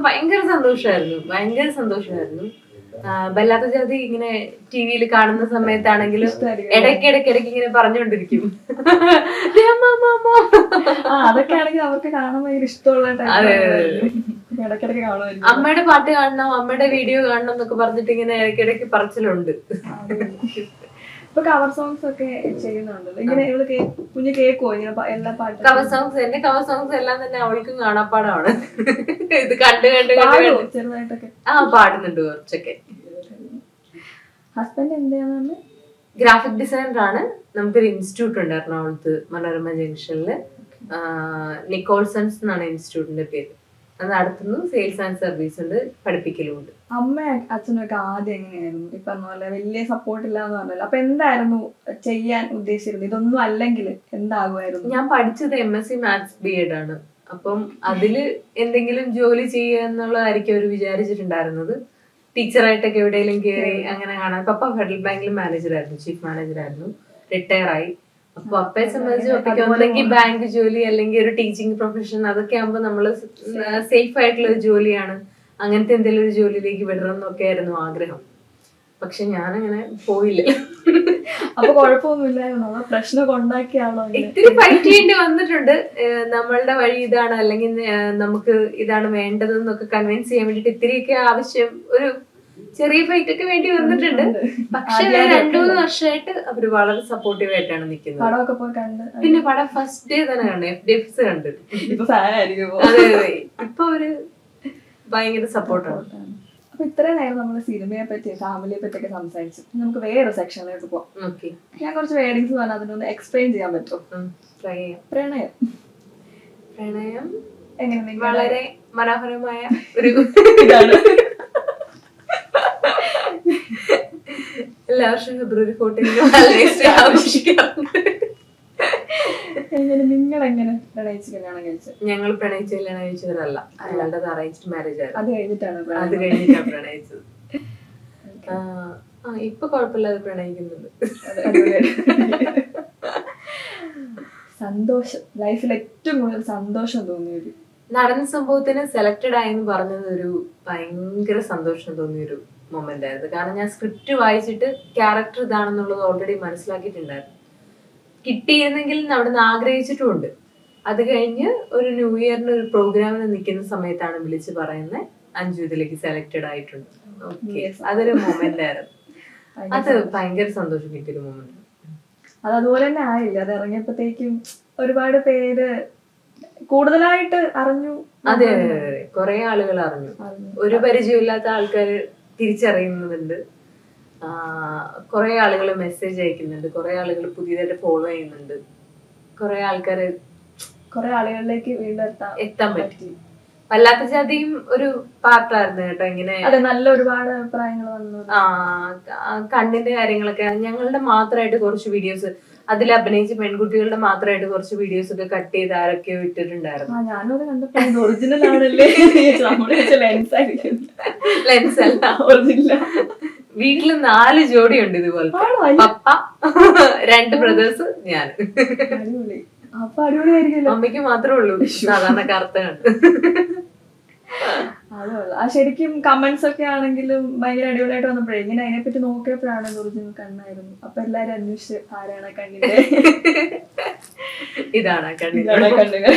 ഭയങ്കര സന്തോഷമായിരുന്നു. ഭയങ്കര സന്തോഷമായിരുന്നു. ആ, ബല്ലാത്ത ജാതി ഇങ്ങനെ ടി വിയിൽ കാണുന്ന സമയത്താണെങ്കിലും. ഇടയ്ക്ക് ഇടയ്ക്ക് ഇടയ്ക്ക് ഇങ്ങനെ പറഞ്ഞുകൊണ്ടിരിക്കും. *laughs* അതൊക്കെ ആണെങ്കിൽ അവർക്ക് കാണാൻ ഭയങ്കര ഇഷ്ടമുള്ള അമ്മയുടെ പാട്ട് കാണണം അമ്മയുടെ വീഡിയോ കാണണം എന്നൊക്കെ പറഞ്ഞിട്ട് ഇങ്ങനെ ഇടയ്ക്കിടയ്ക്ക് പറച്ചിലുണ്ട്. ഇപ്പൊ കവർ സോങ്സ് ഒക്കെ ചെയ്യുന്നുണ്ടല്ലോ. ഇങ്ങനെ ഇവൾ കുഞ്ഞ് കേക്കോ ഇങ്ങനെ എല്ലാ പാട്ടും കവർ സോങ്സ് എന്റെ കവർ സോങ്സ് എല്ലാം തന്നെ അവൾക്കും കാണാപ്പാടാണ്. ഇത് കണ്ട് കണ്ട് കണ്ട് ചെറുതായിട്ടൊക്കെ? ആ പാടുന്നുണ്ട് കുറച്ചൊക്കെ. ഹസ്ബൻഡ് എന്ത് ചെയ്യാന്ന് ഗ്രാഫിക് ഡിസൈനർ ആണ്. നമുക്കൊരു ഇൻസ്റ്റിറ്റ്യൂട്ട് ഉണ്ട് എറണാകുളത്ത് മനോരമ ജംഗ്ഷനിൽ നിക്കോൾസൺസ് എന്നാണ് ഇൻസ്റ്റിറ്റ്യൂട്ടിന്റെ പേര്. അത് നടത്തുന്നു സെയിൽസ് ആൻഡ് സർവീസ് ഉണ്ട് പഠിപ്പിക്കലും ഉണ്ട് അമ്മ അച്ഛനൊക്കെ ആദ്യം എങ്ങനെയായിരുന്നു? ഇപ്പൊ പറഞ്ഞ വലിയ സപ്പോർട്ട് ഇല്ല എന്ന് പറഞ്ഞല്ലോ. അപ്പൊ എന്തായിരുന്നു ചെയ്യാൻ ഉദ്ദേശിച്ചിരുന്നത്? ഇതൊന്നും അല്ലെങ്കിൽ എന്താകുമായിരുന്നു? ഞാൻ പഠിച്ചത് M S C maths B Ed ആണ്. അപ്പം അതിൽ എന്തെങ്കിലും ജോലി ചെയ്യുക എന്നുള്ളതായിരിക്കും അവർ വിചാരിച്ചിട്ടുണ്ടായിരുന്നത്. ടീച്ചറായിട്ടൊക്കെ എവിടെയെങ്കിലും കയറി അങ്ങനെ കാണാൻ. പപ്പ ഫെഡറൽ ബാങ്കിൽ മാനേജർ ആയിരുന്നു ചീഫ് മാനേജർ ആയിരുന്നു. റിട്ടയർ ആയി. അപ്പൊ അപ്പയെ സംബന്ധിച്ച് പപ്പയ്ക്ക് ഒന്നെങ്കിൽ ബാങ്ക് ജോലി അല്ലെങ്കിൽ ഒരു ടീച്ചിങ് പ്രൊഫഷൻ അതൊക്കെ ആകുമ്പോ നമ്മൾ സേഫ് ആയിട്ടുള്ള ഒരു ജോലിയാണ്. അങ്ങനത്തെ എന്തെങ്കിലും ഒരു ജോലിയിലേക്ക് വിടണം എന്നൊക്കെ ആയിരുന്നു ആഗ്രഹം. പക്ഷെ ഞാൻ അങ്ങനെ പോയില്ല. അപ്പൊ കുഴപ്പമൊന്നുമില്ലായിരുന്നു? പ്രശ്നമൊക്കെ ഉണ്ടാക്കിയാണോ? ഇത്തിരി ഫൈറ്റ് ചെയ്യേണ്ടി വന്നിട്ടുണ്ട്. നമ്മളുടെ വഴി ഇതാണ്. അല്ലെങ്കിൽ നമുക്ക് ഇതാണ് വേണ്ടതെന്നൊക്കെ കൺവിൻസ് ചെയ്യാൻ വേണ്ടിട്ട് ഇത്തിരിയൊക്കെ ആവശ്യം ഒരു ചെറിയ ഫൈറ്റ് ഒക്കെ വേണ്ടി വന്നിട്ടുണ്ട്. പക്ഷെ രണ്ടുമൂന്ന് രണ്ടു മൂന്ന് വർഷമായിട്ട് അവർ വളരെ സപ്പോർട്ടീവ് ആയിട്ടാണ് നിൽക്കുന്നത്. പടമൊക്കെ പോയി കണ്ട്. പിന്നെ പടം ഫസ്റ്റ് ഡേ തന്നെ കണ്ടു. എഫ് ഡി എഫ്സ് കണ്ടു. ഇപ്പൊ അതെ അതെ. ഇപ്പൊ അവർ ഭയങ്കര സപ്പോർട്ടാണ് അപ്പൊ ഇത്രയും നേരം നമ്മൾ സിനിമയെ പറ്റി ഫാമിലിയെ പറ്റിയൊക്കെ സംസാരിച്ചു. നമുക്ക് വേറെ സെക്ഷനിലേക്ക് പോവാം. ഞാൻ കുറച്ച് വേർഡിങ്സ് പറഞ്ഞാൽ അതിനൊന്ന് എക്സ്പ്ലെയിൻ ചെയ്യാൻ പറ്റുമോ? പ്രണയം. പ്രണയം എങ്ങനെ വളരെ മനോഹരമായ ഒരു ഇതാണ്. എല്ലാ വർഷവും ഫെബ്രുവരി *laughs* ആഘോഷിക്കാറുണ്ട് എങ്ങനെ നിങ്ങൾ എങ്ങനെ പ്രണയിച്ച് കല്യാണം കഴിച്ചത് ഞങ്ങൾ പ്രണയിച്ച കല്യാണം കഴിച്ചവരല്ല. അയാളുടെ അറേഞ്ച്ഡ് മാരേജ് ആയിരുന്നു. അത് കഴിഞ്ഞിട്ടാണ് അത് കഴിഞ്ഞിട്ടാണ് പ്രണയിച്ചത്. *laughs* ആ, ഇപ്പൊ കുഴപ്പമില്ലാതെ പ്രണയിക്കുന്നുണ്ട്. സന്തോഷം. ലൈഫിൽ ഏറ്റവും കൂടുതൽ സന്തോഷം തോന്നിയൊരു നടന്ന സംഭവത്തിന് സെലക്ടഡ് ആയെന്ന് പറഞ്ഞത് ഒരു ഭയങ്കര സന്തോഷം തോന്നിയ ഒരു മൊമെന്റ് ആയിരുന്നു. കാരണം ഞാൻ സ്ക്രിപ്റ്റ് വായിച്ചിട്ട് ക്യാരക്ടർ ഇതാണെന്നുള്ളത് ഓൾറെഡി മനസ്സിലാക്കിയിട്ടുണ്ടായിരുന്നു. കിട്ടിയിരുന്നെങ്കിൽ അവിടെ നിന്ന് ആഗ്രഹിച്ചിട്ടുമുണ്ട്. അത് കഴിഞ്ഞ് ഒരു ന്യൂ ഇയറിന് ഒരു പ്രോഗ്രാമിന് നിൽക്കുന്ന സമയത്താണ് വിളിച്ച് പറയുന്നത് അഞ്ചു ഇതിലേക്ക് സെലക്റ്റഡ് ആയിട്ടുണ്ട്. ഓക്കെ അതൊരു മൊമെന്റ് ആയിരുന്നു. അത് ഭയങ്കര സന്തോഷം കിട്ടിയൊരു മൊമെന്റ് അത് അതുപോലെ തന്നെ ആയില്ല. അത് ഇറങ്ങിയപ്പോഴത്തേക്കും ഒരുപാട് പേര് കൂടുതലായിട്ട് അറിഞ്ഞു. അതെ അതെ അതെ, കൊറേ ആളുകൾ അറിഞ്ഞു. ഒരു പരിചയമില്ലാത്ത ആൾക്കാർ തിരിച്ചറിയുന്നുണ്ട് കുറെ ആളുകൾ മെസ്സേജ് അയക്കുന്നുണ്ട്. കുറെ ആളുകൾ പുതിയതായിട്ട് ഫോളോ ചെയ്യുന്നുണ്ട്. കുറെ ആൾക്കാർ കുറെ ആളുകളിലേക്ക് വീണ്ടും എത്താൻ പറ്റി. വല്ലാത്ത ജാതിയും ഒരു പാർട്ടായിരുന്നു കേട്ടോ ഇങ്ങനെ. നല്ല ഒരുപാട് അഭിപ്രായങ്ങൾ വന്നു. ആ, കണ്ണിന്റെ കാര്യങ്ങളൊക്കെ. ഞങ്ങളുടെ മാത്രമായിട്ട് കുറച്ച് വീഡിയോസ് അതിൽ അഭിനയിച്ച പെൺകുട്ടികളുടെ മാത്രമായിട്ട് കുറച്ച് വീഡിയോസ് ഒക്കെ കട്ട് ചെയ്ത് ആരൊക്കെ ഇട്ടിട്ടുണ്ടായിരുന്നു. ആ ഞാനും അത് കണ്ടപ്പോ ഒറിജിനൽ ആണല്ലേ? ലെൻസ് ആയിരിക്കും ലെൻസ് അല്ല. ഒറിജിനൽ വീട്ടിൽ നാല് ജോഡി ഉണ്ട് ഇതുപോലെ അപ്പ പപ്പ രണ്ട് ബ്രദേഴ്സ് ഞാൻ. അമ്മയ്ക്ക് മാത്രമേ ഉള്ളൂ. സാധാരണ കറുത്ത കണ്ട് അത് കൊള്ളാം. ആ ശരിക്കും കമന്റ്സ് ഒക്കെ ആണെങ്കിലും ഭയങ്കര അടിപൊളിയായിട്ട് വന്നപ്പോഴേ ഇങ്ങനെ അതിനെപ്പറ്റി നോക്കിയപ്പോഴാണ് ഒറിജിനൽ കണ്ണായിരുന്നു. അപ്പൊ എല്ലാരും അന്വേഷിച്ച് ആരാണ് കണ്ണിന് കണ്ണിന്റെ ഇതാണ് കണ്ണുകൾ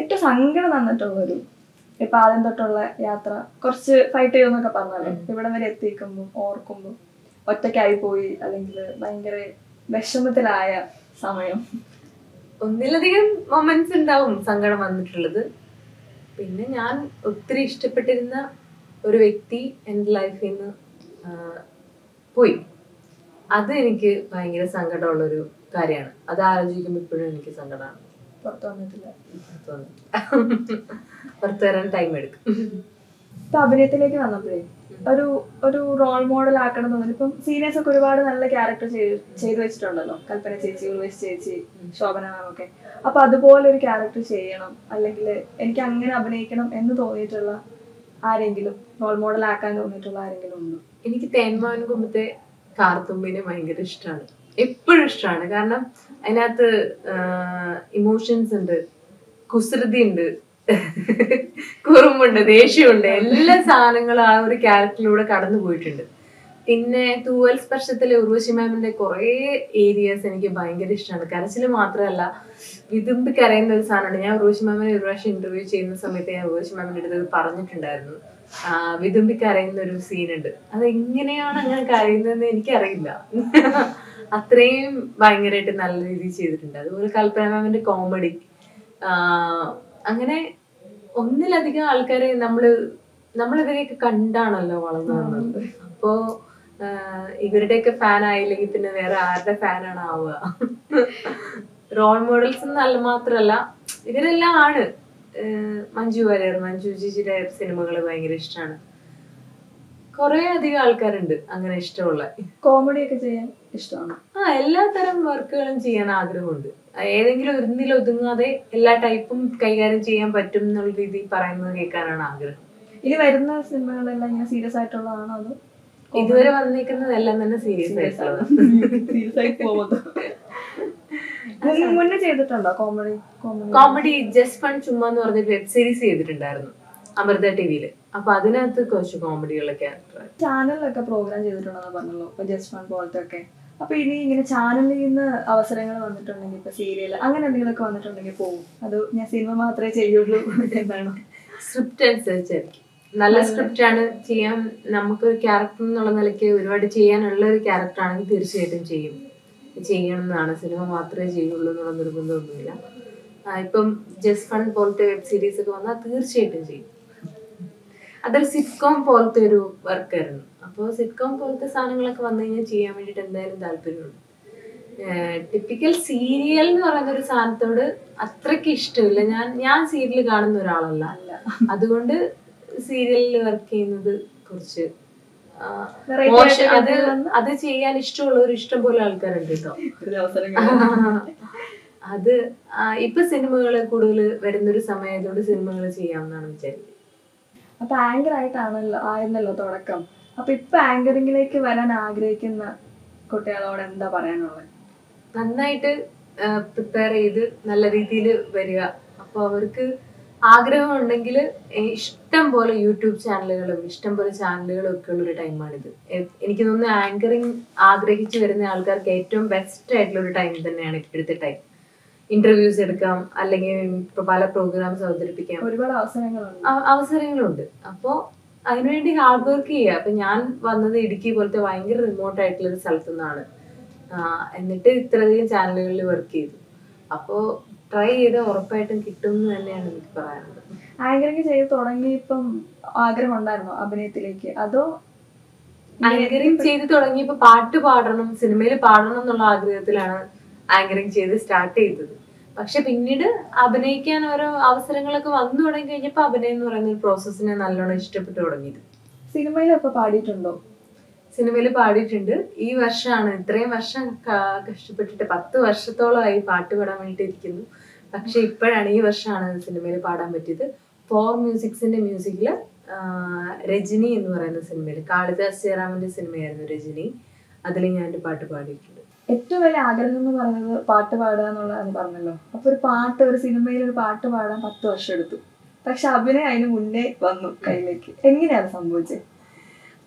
ഏറ്റവും സങ്കടം തന്നിട്ടുള്ളൊരു ഇപ്പൊ ആദ്യം തൊട്ടുള്ള യാത്ര കുറച്ച് ഫൈറ്റ് ചെയ്യുമെന്നൊക്കെ പറഞ്ഞല്ലോ ഇവിടെ വരെ എത്തിക്കുമ്പോ ഓർക്കുമ്പോ ഒറ്റയ്ക്കായി പോയി അല്ലെങ്കിൽ ഭയങ്കര വിഷമത്തിലായ സമയം. ഒന്നിലധികം മൊമെന്റ്സ് ഉണ്ടാവും സങ്കടം വന്നിട്ടുള്ളത്. പിന്നെ ഞാൻ ഒത്തിരി ഇഷ്ടപ്പെട്ടിരുന്ന ഒരു വ്യക്തി എന്റെ ലൈഫിൽ നിന്ന് പോയി. അത് എനിക്ക് ഭയങ്കര സങ്കടമുള്ളൊരു കാര്യമാണ്. അത് ആലോചിക്കുമ്പോൾ ഇപ്പോഴും എനിക്ക് സങ്കടമാണ് പുറത്തു *laughs* വരാൻ ടൈം എടുക്കും. അഭിനയത്തിലേക്ക് വന്നപ്പോഴേ? ഒരു ഒരു റോൾ മോഡൽ ആക്കണം തോന്നുന്നു. ഇപ്പം സീനിയേഴ്സ് ഒക്കെ ഒരുപാട് നല്ല ക്യാരക്ടർ ചെയ്തു വെച്ചിട്ടുണ്ടല്ലോ. കൽപ്പന ചേച്ചി ഉർവശി ചേച്ചി ശോഭന മാം ഒക്കെ. അപ്പൊ അതുപോലെ ഒരു ക്യാരക്ടർ ചെയ്യണം. അല്ലെങ്കിൽ എനിക്ക് അങ്ങനെ അഭിനയിക്കണം എന്ന് തോന്നിയിട്ടുള്ള ആരെങ്കിലും റോൾ മോഡൽ ആക്കാൻ തോന്നിയിട്ടുള്ള ആരെങ്കിലും ഉണ്ടോ? എനിക്ക് തേന്മാവൻ കുമ്പത്തെ കാർത്തുമ്പിനെ ഭയങ്കര ഇഷ്ടമാണ് എപ്പോഴും ഇഷ്ടമാണ് കാരണം അതിനകത്ത് ഇമോഷൻസ് ഉണ്ട്. കുസൃതി ഉണ്ട് കുറുമ്പുണ്ട് ദേഷ്യമുണ്ട്. എല്ലാ സാധനങ്ങളും ആ ഒരു ക്യാരക്ടറിലൂടെ കടന്നു പോയിട്ടുണ്ട്. പിന്നെ തൂവൽ സ്പർശത്തിലെ ഉർവശി മാമിന്റെ കുറേ ഏരിയാസ് എനിക്ക് ഭയങ്കര ഇഷ്ടമാണ്. കരച്ചിൽ മാത്രമല്ല വിതുമ്പി കരയുന്ന ഒരു സാധനമാണ് ഞാൻ ഉർവശി മാമിനെ ഒരു പ്രാവശ്യം ഇന്റർവ്യൂ ചെയ്യുന്ന സമയത്ത് ഞാൻ ഉർവശി മാമിന്റെ അടുത്ത് പറഞ്ഞിട്ടുണ്ടായിരുന്നു. വിതുമ്പി കരയുന്ന ഒരു സീനുണ്ട് അത് എങ്ങനെയാണ് അങ്ങനെ കരയുന്നതെന്ന് എനിക്കറിയില്ല. അത്രയും ഭയങ്കരമായിട്ട് നല്ല രീതിയിൽ ചെയ്തിട്ടുണ്ട്. അതുപോലെ കൽപ്പന മാമിന്റെ കോമഡി അങ്ങനെ ഒന്നിലധികം ആൾക്കാരെ നമ്മൾ നമ്മളിവരെയൊക്കെ കണ്ടാണല്ലോ വളർന്നു വന്നത് അപ്പോ ഇവരുടെയൊക്കെ ഫാൻ ആയില്ലെങ്കിൽ പിന്നെ വേറെ ആരുടെ ഫാനാണ് ആവുക? റോൾ മോഡൽസ് എന്നല്ല മാത്രല്ല ഇവരെല്ലാം ആണ്. മഞ്ജു വാര്യർ മഞ്ജു ജിജിയുടെ സിനിമകൾ ഭയങ്കര ഇഷ്ടമാണ് കുറെ അധികം ആൾക്കാരുണ്ട് അങ്ങനെ ഇഷ്ടമുള്ള. കോമഡി ഒക്കെ ചെയ്യാൻ ഇഷ്ടമാണ്. ആ എല്ലാ തരം വർക്കുകളും ചെയ്യാൻ ആഗ്രഹമുണ്ട്. ഏതെങ്കിലും ഒന്നിൽ ഒതുങ്ങാതെ എല്ലാ ടൈപ്പും കൈകാര്യം ചെയ്യാൻ പറ്റും എന്നുള്ള രീതിയിൽ പറയുന്നത് കേൾക്കാനാണ് ആഗ്രഹം. ഇനി വരുന്ന സിനിമകളെല്ലാം ഇങ്ങനെ സീരിയസ് ആയിട്ടുള്ളതാണോ അത് ഇതുവരെ വന്നിരിക്കുന്നതെല്ലാം തന്നെ സീരിയസ് സീരിയസ് ആയി മുന്നേ ചെയ്തിട്ടുണ്ടോ കോമഡി കോമഡി ജസ്റ്റ് ഫൺ ചുമ്മാ എന്ന് പറഞ്ഞ വെബ് സീരീസ് ചെയ്തിട്ടുണ്ടായിരുന്നു അമൃത ടിവിയിൽ അപ്പൊ അതിനകത്ത് കുറച്ച് കോമഡികളൊക്കെ ചാനലിലൊക്കെ പ്രോഗ്രാം ചെയ്തിട്ടുണ്ടെന്ന് പറഞ്ഞല്ലോ ജസ്റ്റ് ഫൺ പോലത്തെ ഒക്കെ അപ്പൊ ഇനി ഇങ്ങനെ ചാനലിൽ നിന്ന് അവസരങ്ങൾ വന്നിട്ടുണ്ടെങ്കിൽ ഇപ്പൊ സീരിയൽ അങ്ങനെ എന്തെങ്കിലുമൊക്കെ വന്നിട്ടുണ്ടെങ്കിൽ പോകും അത് ഞാൻ സിനിമ മാത്രമേ ചെയ്യുള്ളൂ എന്താണ് സ്ക്രിപ്റ്റ് അനുസരിച്ചായിരിക്കും. നല്ല സ്ക്രിപ്റ്റ് ആണ് ചെയ്യാൻ നമുക്ക് ക്യാരക്ടർ എന്നുള്ള നിലയ്ക്ക് ഒരുപാട് ചെയ്യാനുള്ള ഒരു ക്യാരക്ടർ ആണെങ്കിൽ തീർച്ചയായിട്ടും ചെയ്യും. ചെയ്യണം എന്നാണ് സിനിമ മാത്രമേ ചെയ്യുള്ളൂ എന്നുള്ള നിർബന്ധമൊന്നുമില്ല. ഇപ്പം ജസ്റ്റ് ഫൺ പോലത്തെ വെബ് സീരീസ് ഒക്കെ വന്നാൽ തീർച്ചയായിട്ടും ചെയ്യും. അതൊരു സിറ്റ്കോം പോലത്തെ ഒരു വർക്കായിരുന്നു അപ്പോൾ സിറ്റ്കോം പോലത്തെ സാധനങ്ങളൊക്കെ വന്നു കഴിഞ്ഞാൽ ചെയ്യാൻ വേണ്ടിയിട്ട് എന്തായാലും താല്പര്യമുണ്ട്. ടിപ്പിക്കൽ സീരിയൽ എന്ന് പറയുന്ന ഒരു സാധനത്തോട് അത്രയ്ക്ക് ഇഷ്ടമില്ല. ഞാൻ ഞാൻ സീരിയൽ കാണുന്ന ഒരാളല്ല. അതുകൊണ്ട് സീരിയലിൽ വർക്ക് ചെയ്യുന്നത് കുറച്ച് അത് അത് ചെയ്യാൻ ഇഷ്ടമുള്ളവർ ഇഷ്ടം പോലെ ആൾക്കാരുണ്ട് കേട്ടോ. അത് ഇപ്പൊ സിനിമകൾ കൂടുതൽ വരുന്നൊരു സമയത്തോട് സിനിമകൾ ചെയ്യാമെന്നാണ് വിചാരിക്കുന്നത്. അപ്പൊ ആങ്കർ ആയിട്ടാണല്ലോ ആയിരുന്നല്ലോ തുടക്കം. അപ്പൊ ഇപ്പൊ ആങ്കറിംഗിലേക്ക് വരാൻ ആഗ്രഹിക്കുന്ന കുട്ടികളോട് എന്താ പറയാനുള്ളത്? നന്നായിട്ട് പ്രിപ്പയർ ചെയ്ത് നല്ല രീതിയിൽ വരിക. അപ്പൊ അവർക്ക് ആഗ്രഹം ഉണ്ടെങ്കിൽ ഇഷ്ടം പോലെ യൂട്യൂബ് ചാനലുകളും ഇഷ്ടം പോലെ ചാനലുകളും ഒക്കെ ഉള്ള ഒരു ടൈമാണിത് എനിക്ക് തോന്നുന്നു ആങ്കറിങ് ആഗ്രഹിച്ചു വരുന്ന ആൾക്കാർക്ക് ഏറ്റവും ബെസ്റ്റ് ആയിട്ടുള്ള ഒരു ടൈം തന്നെയാണ് ഇപ്പോഴത്തെ ടൈം ഇന്റർവ്യൂസ് എടുക്കാം അല്ലെങ്കിൽ ഇപ്പൊ പല പ്രോഗ്രാംസ് അവതരിപ്പിക്കാം. ഒരുപാട് അവസരങ്ങളുണ്ട്. അവസരങ്ങളുണ്ട്. അപ്പോൾ അതിനുവേണ്ടി ഹാർഡ് വർക്ക് ചെയ്യുക. അപ്പൊ ഞാൻ വന്നത് ഇടുക്കി പോലത്തെ ഭയങ്കര റിമോട്ട് ആയിട്ടുള്ള ഒരു സ്ഥലത്തു നിന്നാണ്. എന്നിട്ട് ഇത്രയധികം ചാനലുകളിൽ വർക്ക് ചെയ്തു. അപ്പോ ട്രൈ ചെയ്ത് ഉറപ്പായിട്ടും കിട്ടും എന്ന് തന്നെയാണ് എനിക്ക് പറയാനുള്ളത്. ആഗ്രഹം ചെയ്ത് തുടങ്ങിയപ്പം ആഗ്രഹം ഉണ്ടായിരുന്നോ അഭിനയത്തിലേക്ക്? അതോ ആങ്കറിങ് ചെയ്ത് തുടങ്ങിയപ്പോ പാട്ട് പാടണം സിനിമയിൽ പാടണം എന്നുള്ള ആഗ്രഹത്തിലാണ് ആങ്കറിങ് ചെയ്ത് സ്റ്റാർട്ട് ചെയ്തത്. പക്ഷെ പിന്നീട് അഭിനയിക്കാൻ ഓരോ അവസരങ്ങളൊക്കെ വന്നു തുടങ്ങി കഴിഞ്ഞപ്പോ അഭിനയം എന്ന് പറയുന്ന ഒരു പ്രോസസ്സിനെ നല്ലോണം ഇഷ്ടപ്പെട്ടു തുടങ്ങിയത്. സിനിമയിലൊക്കെ പാടിയിട്ടുണ്ടോ? സിനിമയിൽ പാടിയിട്ടുണ്ട്. ഈ വർഷമാണ് ഇത്രയും വർഷം കഷ്ടപ്പെട്ടിട്ട് പത്ത് വർഷത്തോളമായി പാട്ട് പാടാൻ വേണ്ടിയിട്ട് ഇരിക്കുന്നു. പക്ഷെ ഇപ്പോഴാണ് ഈ വർഷമാണ് സിനിമയിൽ പാടാൻ പറ്റിയത്. ഫോർ മ്യൂസിക്സിന്റെ മ്യൂസിക്കിൽ രജനി എന്ന് പറയുന്ന സിനിമയിൽ കാളിദാസ് ജയറാമിന്റെ സിനിമയായിരുന്നു രജനി. അതിൽ ഞാൻ പാട്ട് പാടിയിട്ടുണ്ട്. ഏറ്റവും വലിയ ആഗ്രഹം എന്ന് പറയുന്നത് പാട്ട് പാടുക എന്നുള്ളതാണ് പറഞ്ഞല്ലോ. അപ്പൊ ഒരു പാട്ട് ഒരു സിനിമയിൽ ഒരു പാട്ട് പാടാൻ പത്ത് വർഷം എടുത്തു. പക്ഷെ അഭിനയം അതിന് മുന്നേ വന്നു കയ്യിലേക്ക്. എങ്ങനെയാണ് സംഭവിച്ചത്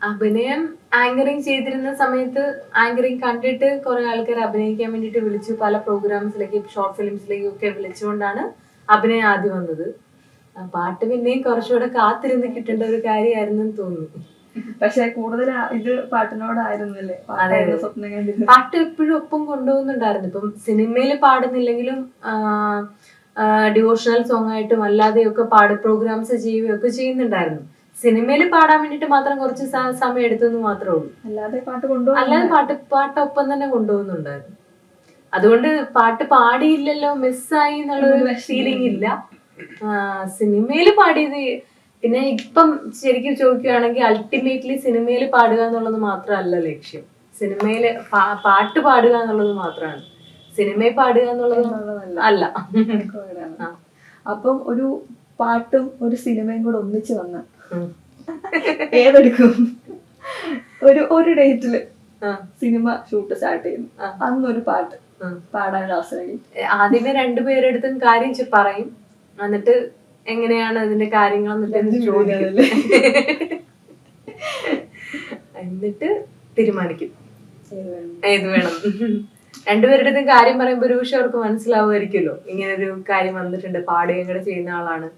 അഭിനയം ആങ്കറിങ് ചെയ്തിരുന്ന സമയത്ത് ആങ്കറിങ് കണ്ടിട്ട് കുറെ ആൾക്കാർ അഭിനയിക്കാൻ വേണ്ടിയിട്ട് വിളിച്ചു. പല പ്രോഗ്രാംസിലേക്ക് ഷോർട്ട് ഫിലിംസിലേക്കും ഒക്കെ വിളിച്ചുകൊണ്ടാണ് അഭിനയം ആദ്യം വന്നത്. പാട്ട് പിന്നെയും കുറച്ചുകൂടെ കാത്തിരുന്ന് കിട്ടേണ്ട ഒരു കാര്യമായിരുന്നു തോന്നുന്നു. പക്ഷെ കൂടുതൽ ഇത് പാട്ടിനോടായിരുന്നല്ലേ? പാട്ടായിരുന്നു സ്വപ്നം കണ്ടിരുന്നത് പാട്ട് എപ്പോഴും ഒപ്പം കൊണ്ടുപോകുന്നുണ്ടായിരുന്നു. ഇപ്പം സിനിമയിൽ പാടുന്നില്ലെങ്കിലും ഡിവോഷണൽ സോങ് ആയിട്ടും അല്ലാതെയൊക്കെ പാട് പ്രോഗ്രാംസ് ചെയ്യുകയൊക്കെ ചെയ്യുന്നുണ്ടായിരുന്നു. സിനിമയിൽ പാടാൻ വേണ്ടിട്ട് മാത്രം കുറച്ച് സമയം എടുത്തെന്ന് മാത്രമേ ഉള്ളൂ. അല്ലാതെ പാട്ട് കൊണ്ടുപോകും അല്ലാതെ പാട്ട് പാട്ടൊപ്പം തന്നെ കൊണ്ടുപോകുന്നുണ്ടായിരുന്നു. അതുകൊണ്ട് പാട്ട് പാടിയില്ലല്ലോ മിസ്സായി എന്നുള്ളൊരു ഫീലിംഗ് ഇല്ല. സിനിമയിൽ പാടിയത് പിന്നെ ഇപ്പം ശരിക്കും ചോദിക്കുകയാണെങ്കിൽ അൾട്ടിമേറ്റ്ലി സിനിമയിൽ പാടുക എന്നുള്ളത് മാത്രമല്ല ലക്ഷ്യം. സിനിമയിൽ പാട്ട് പാടുക എന്നുള്ളത് മാത്രമാണ്. സിനിമയിൽ പാടുക എന്നുള്ളത്. അല്ല. അപ്പം ഒരു പാട്ടും ഒരു സിനിമയും കൂടെ ഒന്നിച്ച് വന്ന ഏതെടുക്കും? ഒരു ഒരു ഡേറ്റിൽ ആ. സിനിമ ഷൂട്ട് സ്റ്റാർട്ട് ചെയ്യുന്നു. അന്ന് അന്നൊരു പാട്ട് പാടാൻ അവസരം. ആദ്യമേ രണ്ടുപേരെടുത്തും കാര്യം പറയും. എന്നിട്ട് എങ്ങനെയാണ് അതിന്റെ കാര്യങ്ങൾ എന്നിട്ട് ചോദിക്കും. *laughs* എന്നിട്ട് തീരുമാനിക്കും. ഏത് വേണം? *laughs* രണ്ടുപേരുടെയും കാര്യം പറയുമ്പോൾ ഒരു പക്ഷെ അവർക്ക് മനസ്സിലാവുമായിരിക്കുമല്ലോ. ഇങ്ങനെ ഒരു കാര്യം വന്നിട്ടുണ്ട് പാടുകയും കൂടെ ചെയ്യുന്ന ആളാണ്.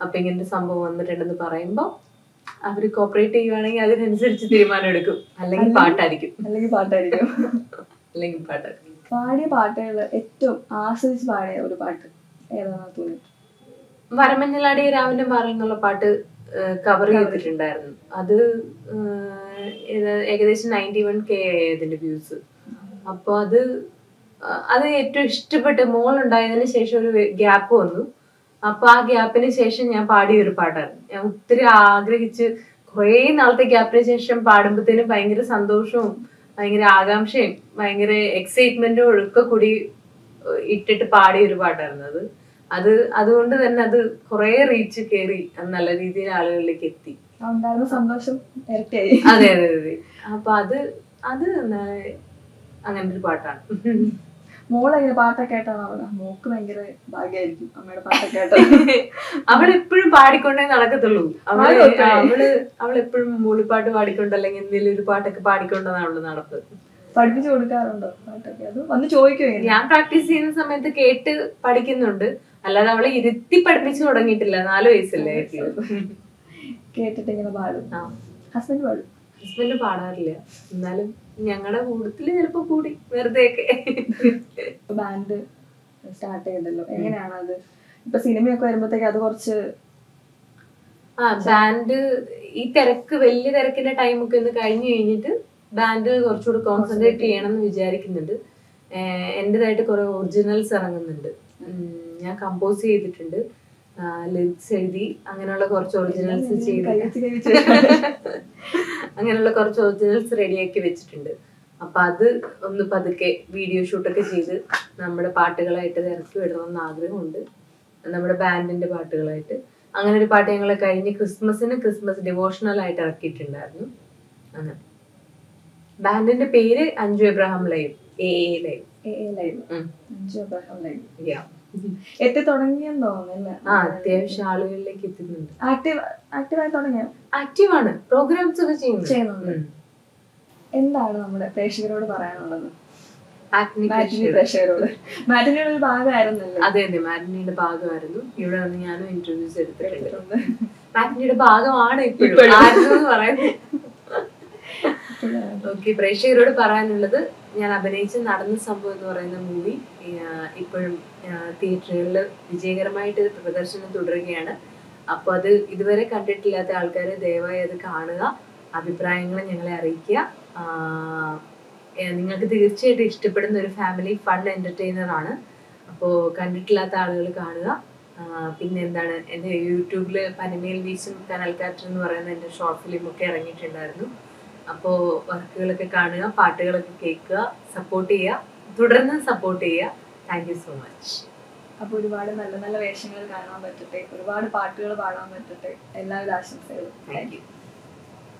അപ്പൊ ഇങ്ങനെ ഒരു സംഭവം വന്നിട്ടുണ്ടെന്ന് പറയുമ്പോ അവർ കോപ്പറേറ്റ് ചെയ്യുവാണെങ്കിൽ അതിനനുസരിച്ച് തീരുമാനം എടുക്കും. അല്ലെങ്കിൽ പാട്ടായിരിക്കും. അല്ലെങ്കിൽ പാട്ടായിരിക്കും. അല്ലെങ്കിൽ പാട്ടായിരിക്കും. *laughs* പാടിയ പാട്ടുകൾ ഏറ്റവും ആസ്വദിച്ച് പാടിയ ഒരു പാട്ട് ഏതാണെന്ന് തോന്നി വരമഞ്ഞലാടിയ രാവിലെ എന്നുള്ള പാട്ട് കവർ ചെയ്തിട്ടുണ്ടായിരുന്നു. അത് ഏകദേശം നയന്റി വൺ കെ അതിന്റെ വ്യൂസ് അപ്പോൾ അത് അത് ഏറ്റവും ഇഷ്ടപ്പെട്ട മോൾ ഉണ്ടായതിനു ശേഷം ഒരു ഗ്യാപ്പ് വന്നു. അപ്പൊ ആ ഗ്യാപ്പിന് ശേഷം ഞാൻ പാടിയ ഒരു പാട്ടാണ് ഞാൻ ഒത്തിരി ആഗ്രഹിച്ച് കുറേ നാളത്തെ ഗ്യാപ്പിന് ശേഷം പാടുമ്പോഴത്തേനും ഭയങ്കര സന്തോഷവും ഭയങ്കര ആകാംക്ഷയും ഭയങ്കര എക്സൈറ്റ്മെന്റും ഒക്കെ കൂടി ഇട്ടിട്ട് പാടിയ ഒരു പാട്ടായിരുന്നു അത്. അത് അതുകൊണ്ട് തന്നെ അത് കുറെ റീച്ച് കയറി അത് നല്ല രീതിയിൽ ആളുകളിലേക്ക് എത്തി. സന്തോഷം അതെ അതെ അതെ അപ്പൊ അത് അത് അങ്ങനത്തെ ഒരു പാട്ടാണ്. മോൾ പാട്ടൊക്കെ കേട്ടാണ് അവിടെ മോക്ക് ഭയങ്കര ഭാഗ്യമായിരിക്കും അമ്മയുടെ പാട്ടൊക്കെ കേട്ടോ അവൾ എപ്പോഴും പാടിക്കൊണ്ടേ നടക്കത്തുള്ളൂ. അവൾ അവൾ അവൾ അവൾ എപ്പോഴും മൂളിപ്പാട്ട് പാടിക്കൊണ്ട് അല്ലെങ്കിൽ എന്തെങ്കിലും ഒരു പാട്ടൊക്കെ പാടിക്കൊണ്ടാണ് അവൾ നടപ്പ്. പഠിപ്പിച്ചു കൊടുക്കാറുണ്ടോ പാട്ടൊക്കെ? അത് വന്ന് ചോദിക്കും ഞാൻ പ്രാക്ടീസ് ചെയ്യുന്ന സമയത്ത് കേട്ട് പഠിക്കുന്നുണ്ട്. അല്ലാതെ അവളെ ഇരുത്തി പഠിപ്പിച്ചു തുടങ്ങിയിട്ടില്ല. നാല് വയസ്സല്ലേ കേട്ടിട്ട് ഇങ്ങനെ പാടും. ഹസ്ബൻഡ് പാടും. ഹസ്ബൻഡ് പാടാറില്ല. എന്നാലും ഞങ്ങളുടെ കൂട്ടത്തിൽ ചിലപ്പോ കൂടി. വെറുതെ ഒക്കെ ബാൻഡ് സ്റ്റാർട്ട് ചെയ്തല്ലോ എങ്ങനെയാണ് അത് ഇപ്പൊ സിനിമയൊക്കെ വരുമ്പോഴത്തേക്ക് അത് കുറച്ച് ആ ബാൻഡ് ഈ തിരക്ക് വലിയ തിരക്കിന്റെ ടൈമൊക്കെ ഒന്ന് കഴിഞ്ഞു കഴിഞ്ഞിട്ട് ബാൻഡ് കുറച്ചുകൂടി കോൺസെൻട്രേറ്റ് ചെയ്യണം എന്ന് വിചാരിക്കുന്നുണ്ട്. എന്റേതായിട്ട് കുറെ ഒറിജിനൽസ് ഇറങ്ങുന്നുണ്ട്. ഞാൻ കമ്പോസ് ചെയ്തിട്ടുണ്ട്. ലിറിക്സ് എഴുതി അങ്ങനെയുള്ള കുറച്ച് ഒറിജിനൽസ് ചെയ്ത് *laughs* അങ്ങനെയുള്ള കുറച്ച് ഒറിജിനൽസ് റെഡിയാക്കി വെച്ചിട്ടുണ്ട്. അപ്പൊ അത് ഒന്ന് പതുക്കെ വീഡിയോ ഷൂട്ടൊക്കെ ചെയ്ത് നമ്മുടെ പാട്ടുകളായിട്ട് ഇറക്കി വിടണമെന്ന് ആഗ്രഹമുണ്ട്. നമ്മുടെ ബാൻഡിന്റെ പാട്ടുകളായിട്ട്. അങ്ങനെ ഒരു പാട്ട് ഞങ്ങൾ കഴിഞ്ഞ ക്രിസ്മസിന് ക്രിസ്മസ് ഡിവോഷണൽ ആയിട്ട് ഇറക്കിയിട്ടുണ്ടായിരുന്നു. അങ്ങനെ. ബാൻഡിന്റെ പേര് Anju Abraham live a a live. Live. Anju Abraham live. എത്തി തുടങ്ങിയെന്ന് തോന്നുന്നില്ല ആ അത്യാവശ്യം ആളുകളിലേക്ക് എത്തുന്നുണ്ട് ആക്റ്റീവ് ആക്റ്റീവായി തുടങ്ങിയ? ആക്റ്റീവാണ് പ്രോഗ്രാംസ് ഒക്കെ ചെയ്യുന്നു ചെയ്യുന്നുണ്ട്. എന്താണ് നമ്മുടെ പ്രേക്ഷകരോട് പറയാനുള്ളത്? Acne മാറ്റിനി pressure. പ്രേക്ഷകരോട്. മാറ്റിനിയുടെ ഒരു ഭാഗമായിരുന്നല്ലേ അതെ അതെ. മാറ്റിനിയുടെ ഭാഗമായിരുന്നു. ഇവിടെ വന്ന് ഞാനും ഇന്റർവ്യൂസ് എടുത്തിട്ടുണ്ട്. മാറ്റിനിയുടെ ഭാഗമാണ് ഇപ്പോഴും. പറയുന്നത്? ഓക്കെ പ്രേക്ഷകരോട് പറയാനുള്ളത് ഞാൻ അഭിനയിച്ച് നടന്ന സംഭവം എന്ന് പറയുന്ന മൂവി ഇപ്പോഴും തിയേറ്ററുകളിൽ വിജയകരമായിട്ട് പ്രദർശനം തുടരുകയാണ്. അപ്പോൾ അത് ഇതുവരെ കണ്ടിട്ടില്ലാത്ത ആൾക്കാർ ദയവായി അത് കാണുക. അഭിപ്രായങ്ങൾ ഞങ്ങളെ അറിയിക്കുക. നിങ്ങൾക്ക് തീർച്ചയായിട്ടും ഇഷ്ടപ്പെടുന്ന ഒരു ഫാമിലി ഫൺ എന്റർടൈനർ ആണ്. അപ്പോൾ കണ്ടിട്ടില്ലാത്ത ആളുകൾ കാണുക. പിന്നെ എന്താണ് എന്റെ യൂട്യൂബിൽ പനിമേൽ വീശും കനൽക്കാറ്റ് എന്ന് പറയുന്ന എന്റെ ഷോർട്ട് ഫിലിം ഒക്കെ ഇറങ്ങിയിട്ടുണ്ടായിരുന്നു. അപ്പോൾ വർക്കുകളൊക്കെ കാണുക പാട്ടുകളൊക്കെ കേൾക്കുക സപ്പോർട്ട് ചെയ്യുക തുടർന്ന് സപ്പോർട്ട് ചെയ്യുക. താങ്ക് യു സോ മച്ച് അപ്പൊ ഒരുപാട് നല്ല നല്ല വേഷങ്ങൾ കാണാൻ പറ്റട്ടെ ഒരുപാട് പാട്ടുകൾ പാടാൻ പറ്റട്ടെ. എല്ലാവിധ ആശംസകളും. Thank you